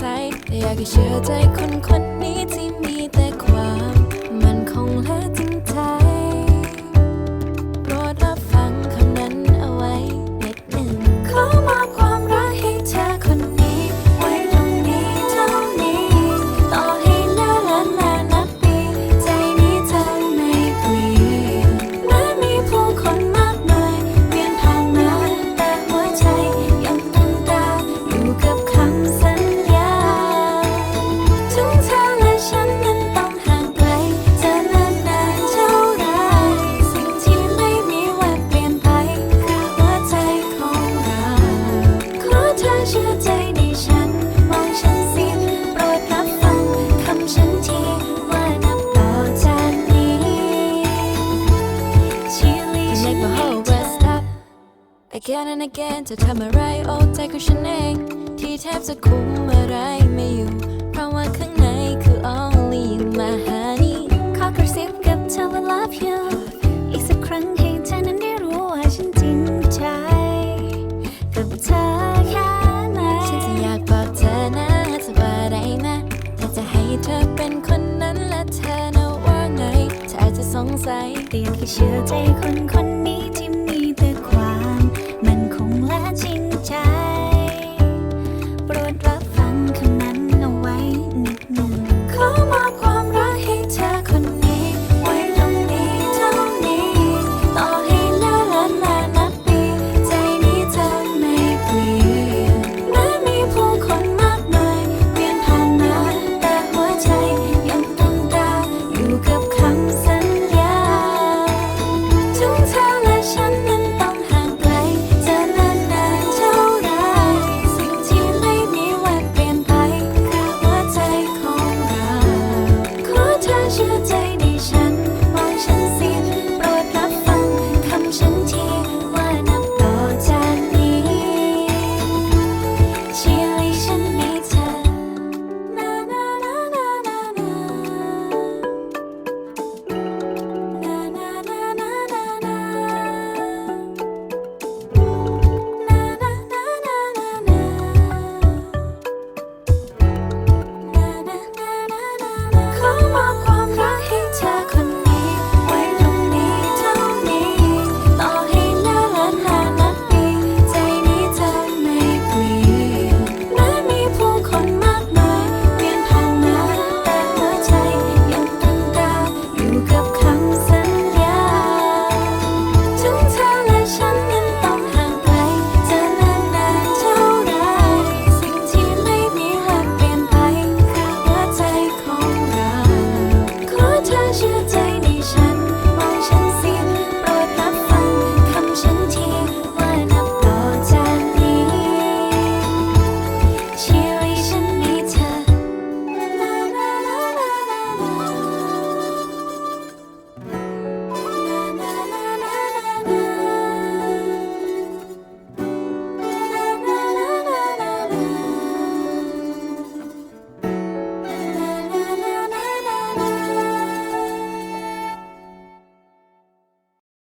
สัยแต่อยากให้เชื่อใจคนคน again and again จะทำอะไรโอ้ใจของฉันเองที่แทบจะคุมอะไรไม่อยู่ เพราะว่าข้างในคือ only you my honey ขอกระซิบกับเธอว่า love you อีกสักครั้งให้เธอนั้นได้รู้ว่าฉันจริงใจกับเธอแค่ไหนฉันจะอยากบอกเธอนะจะว่าได้ไหมถ้าจะให้เธอเป็นคนนั้นและเธอนะว่าไงเธออาจจะสงสัยแต่อยากให้เชื่อใจคนคน